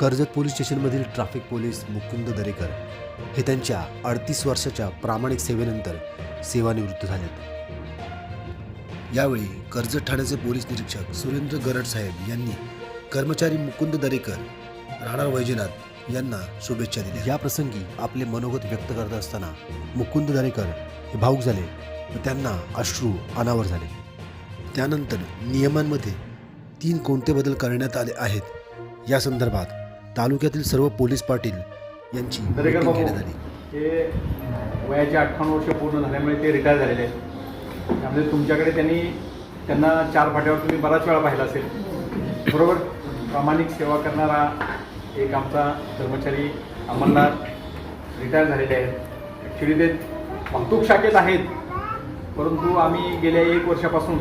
Karjat police स्टेशनमधील traffic police Mukund Darekar हे त्यांच्या अडतीस वर्षाच्या प्रामाणिक सेवेनंतर सेवानिवृत्त झालेत. यावेळी कर्जत ठाण्याचे पोलीस निरीक्षक सुरेंद्र गरड साहेब यांनी कर्मचारी मुकुंद दरेकर राणा वैजनाथ यांना शुभेच्छा दिल्या. या प्रसंगी आपले मनोगत व्यक्त करत असताना मुकुंद दरेकर हे भाऊक झाले व त्यांना अश्रू अनावर झाले. त्यानंतर नियमांमध्ये तीन कोणते बदल करण्यात आले आहेत या संदर्भात तालुक्यातील सर्व पोलीस पाटील यांची आली. हे वयाचे अठ्ठावन्न वर्ष पूर्ण झाल्यामुळे ते रिटायर झालेले आहेत. त्यामुळे तुमच्याकडे त्यांनी त्यांना चार फाट्यावर तुम्ही बराच वेळा पाहिला असेल. बरोबर? प्रामाणिक सेवा करणारा एक आमचा कर्मचारी अंमलदार रिटायर झालेले आहेत. ॲक्च्युली ते वाहतूक शाखेत आहेत. परंतु आम्ही गेल्या एक वर्षापासून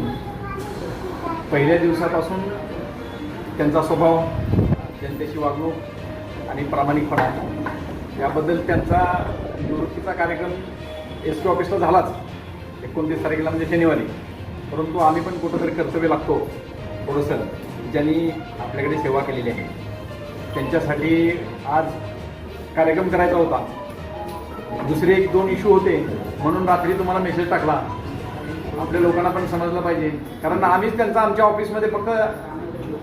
पहिल्या दिवसापासून त्यांचा स्वभाव जनतेशी वागणूक आणि प्रामाणिकपणा. याबद्दल त्यांचा निवृत्तीचा कार्यक्रम एस पी ऑफिसला झालाच. एकोणतीस तारखेला म्हणजे शनिवारी. परंतु आम्ही पण कुठंतरी कर्तव्य लागतो थोडंसं. ज्यांनी आपल्याकडे सेवा केलेली आहे. त्यांच्यासाठी आज कार्यक्रम करायचा होता. दुसरे एक दोन इशू होते. म्हणून रात्री तुम्हाला मेसेज टाकला. आपल्या लोकांना पण समजलं पाहिजे. कारण आम्हीच त्यांचा आमच्या ऑफिसमध्ये फक्त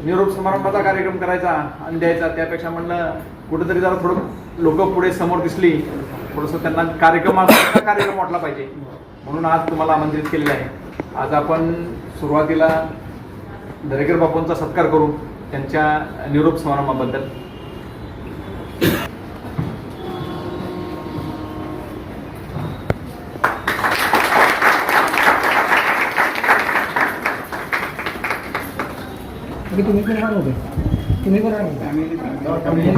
निरोप समारंभाचा कार्यक्रम करायचा आणि द्यायचा. त्यापेक्षा म्हणलं कुठेतरी जरा थोडं लोक पुढे समोर दिसली थोडंसं त्यांना कार्यक्रम कार्यक्रम वाटला पाहिजे. म्हणून आज तुम्हाला आमंत्रित केलेलं आहे. आज आपण सुरुवातीला दरेकर बापूंचा सत्कार करू त्यांच्या निरोप समारंभाबद्दल. तुम्ही पण राहणार होते. तुम्ही पण राहणार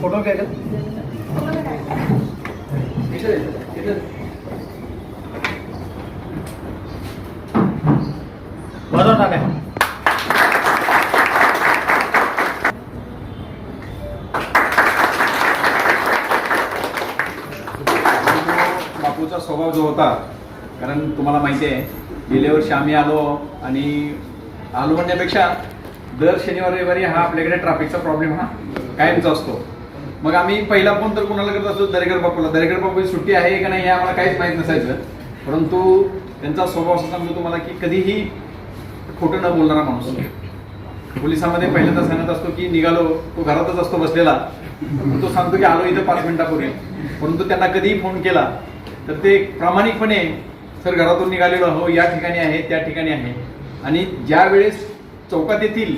फोटो काय बरोबर टाकाय बापूचा स्वभाव जो होता कारण तुम्हाला माहिती आहे गेल्या वर्षी आम्ही आलो आणि आलो म्हणण्यापेक्षा दर शनिवार रविवारी हा आपल्याकडे ट्रॅफिकचा प्रॉब्लेम हा कायमचा असतो. मग आम्ही पहिला फोन तर कुणाला करत असतो? दरेकर बापूला. दरेकर बापूची सुट्टी आहे का नाही हे आम्हाला काहीच माहीत नसायचं. परंतु त्यांचा स्वभाव असा सांगतो तुम्हाला की कधीही खोटं न बोलणारा माणूस. पोलिसामध्ये पहिल्यांदा सांगत असतो की निघालो तो घरातच असतो बसलेला. तो सांगतो की आलो इथं पाच मिनिटापूर्वी. परंतु त्यांना कधीही फोन केला तर ते प्रामाणिकपणे सर घरातून निघालेलो हो या ठिकाणी आहे त्या ठिकाणी आहे. आणि ज्या वेळेस चौकात येतील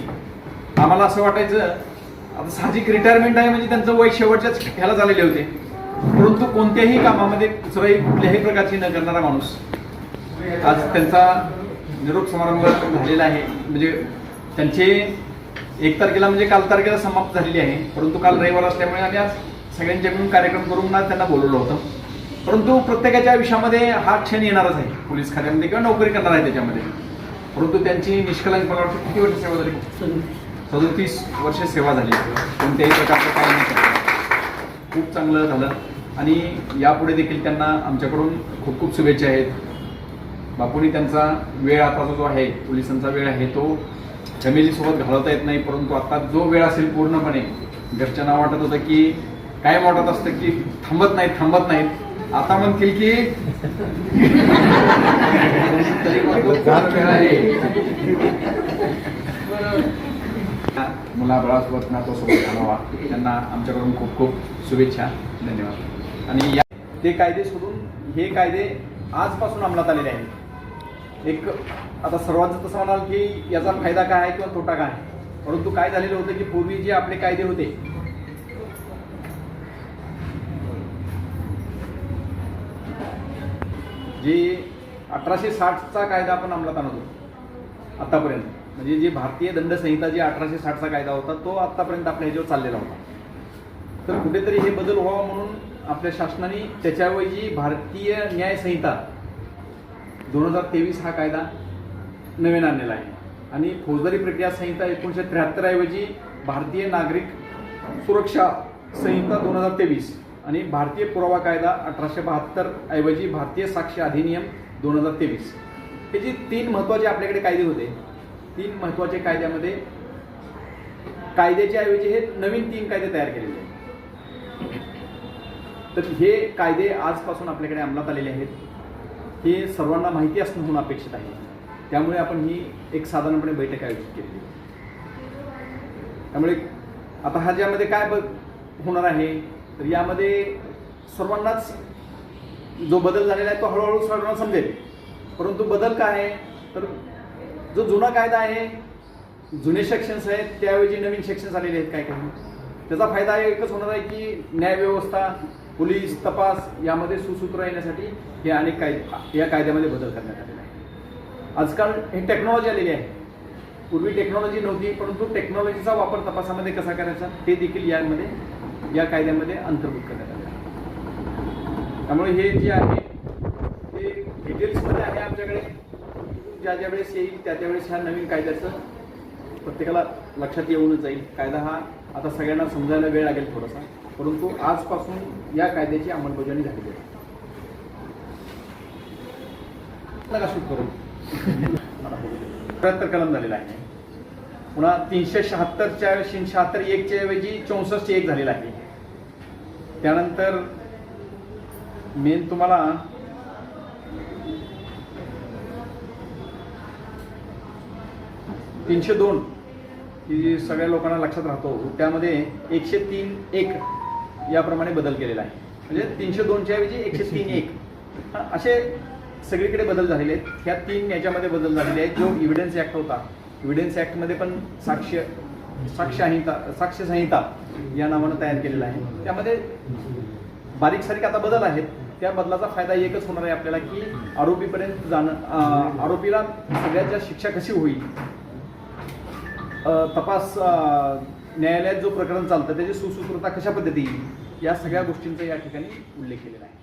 आम्हाला असं वाटायचं आता साहजिक रिटायरमेंट आहे म्हणजे त्यांचं वय शेवटच्याच ह्याला झालेले होते. परंतु कोणत्याही कामामध्ये कुचराई कुठल्याही प्रकारची न करणारा माणूस आज त्यांचा निरोप समारंभ झालेला आहे. म्हणजे त्यांचे एक तारखेला म्हणजे काल तारखेला समाप्त झालेली आहे. परंतु काल रविवार असल्यामुळे आम्ही आज सगळ्यांच्याकडून कार्यक्रम करून त्यांना बोलवलं होतं. परंतु प्रत्येकाच्या आयुष्यामध्ये हा क्षण येणारच आहे. पोलीस खात्यामध्ये किंवा नोकरी करणार आहे त्याच्यामध्ये. परंतु त्यांची निष्कलंक मला वाटतं किती वर्ष सेवा झाली? सदोतीस वर्ष सेवा झाली. कोणत्याही प्रकारचं काय नाही खूप चांगलं झालं. आणि यापुढे देखील त्यांना आमच्याकडून खूप खूप शुभेच्छा आहेत. बापूंनी त्यांचा वेळ आता जो आहे पोलिसांचा वेळ आहे तो फॅमिलीसोबत घालवता येत नाही. परंतु आता जो वेळ असेल पूर्णपणे घरच्यांना वाटत होतं की कायम वाटत असतं की थांबत नाहीत थांबत नाहीत. आता म्हणतील की तरी पण तो नातोसोबत घालावा. त्यांना आमच्याकडून खूप खूप शुभेच्छा. धन्यवाद. आणि या ते कायदे सोडून हे कायदे आजपासून अंमलात आलेले आहेत. एक आता सर्वांचं तसं म्हणाल की याचा फायदा काय आहे किंवा तोटा काय आहे? परंतु काय झालेलं होतं की पूर्वी जे आपले कायदे होते जे अठराशे साठचा कायदा आपण अंमलात आणत होतो आतापर्यंत. म्हणजे जी भारतीय दंड संहिता जी अठराशे साठचा कायदा होता तो आतापर्यंत आपल्या ह्याच्यावर चाललेला होता. तर कुठेतरी हे बदल व्हावा म्हणून आपल्या शासनाने त्याच्याऐवजी भारतीय न्याय संहिता दोन हजार तेवीस हा कायदा नवीन आणलेला आहे. आणि फौजदारी प्रक्रिया संहिता एकोणीसशे त्र्याहत्तर ऐवजी भारतीय नागरिक सुरक्षा संहिता दोन हजार तेवीस आणि भारतीय पुरावा कायदा अठराशे बहात्तर ऐवजी भारतीय साक्ष अधिनियम दोन हजार तेवीस. हे जे तीन महत्त्वाचे आपल्याकडे कायदे होते तीन महत्त्वाचे कायद्यामध्ये कायद्याच्या ऐवजी हे नवीन तीन कायदे तयार केलेले आहेत. तर हे कायदे आजपासून आपल्याकडे अंमलात आलेले आहेत. हे सर्वांना माहिती असणं होणं अपेक्षित आहे. त्यामुळे आपण ही एक साधारणपणे बैठक आयोजित केलेली त्यामुळे आता हा ज्यामध्ये काय ब होणार आहे? तर यामध्ये सर्वांनाच जो बदल झालेला आहे तो हळूहळू सर्वांना समजेल. परंतु बदल काय आहे? तर जो जुना कायदा आहे जुने सेक्शन्स आहेत त्याऐवजी नवीन सेक्शन्स आलेले आहेत काय काही. त्याचा फायदा एकच होणार आहे की न्यायव्यवस्था पोलीस तपास यामध्ये सुसूत्र येण्यासाठी हे अनेक कायदे या कायद्यामध्ये बदल करण्यात आलेले आहे. आजकाल हे टेक्नॉलॉजी आलेली आहे. पूर्वी टेक्नॉलॉजी नव्हती परंतु टेक्नॉलॉजीचा वापर तपासामध्ये कसा करायचा ते देखील यामध्ये या कायद्यामध्ये अंतर्भूत करण्यात आले. त्यामुळे हे जे आहे ते डिटेल्समध्ये आहे आमच्याकडे. ज्या ज्या वेळेस येईल त्या त्यावेळेस ह्या नवीन कायद्याचं प्रत्येकाला लक्षात येऊनच जाईल. कायदा हा आता सगळ्यांना समजायला वेळ लागेल थोडासा. परंतु आजपासून या कायद्याची अंमलबजावणी झालेली आहे. नका त्र्याहत्तर कलम झालेला आहे. पुन्हा तीनशे शहात्तरच्या तीनशे शहात्तर एकच्या ऐवजी चौसष्ट एक झालेला आहे. त्यानंतर मेन तुम्हाला तीनशे दोन ही सगळ्या लोकांना लक्षात राहतो. त्यामध्ये एकशे तीन एक याप्रमाणे बदल केलेला आहे. म्हणजे तीनशे दोनच्या ऐवजी एकशे तीन एक. असे सगळीकडे बदल झालेले आहेत. ह्या तीन याच्यामध्ये बदल झालेले आहेत. जो इव्हिडन्स ऍक्ट होता इव्हिडन्स ऍक्टमध्ये पण साक्ष साक्ष संहिता साक्ष संहिता या नावानं तयार केलेला आहे. त्यामध्ये बारीक सारीक आता बदल आहेत. त्या बदलाचा फायदा एकच होणार आहे आपल्याला की आरोपीपर्यंत जाणं आरोपीला सगळ्यात जास्त शिक्षा कशी होईल? तपास न्यायालयात जो प्रकरण चालतं त्याची सुसूत्रता कशा पद्धती या सगळ्या गोष्टींचा या ठिकाणी उल्लेख केलेला आहे.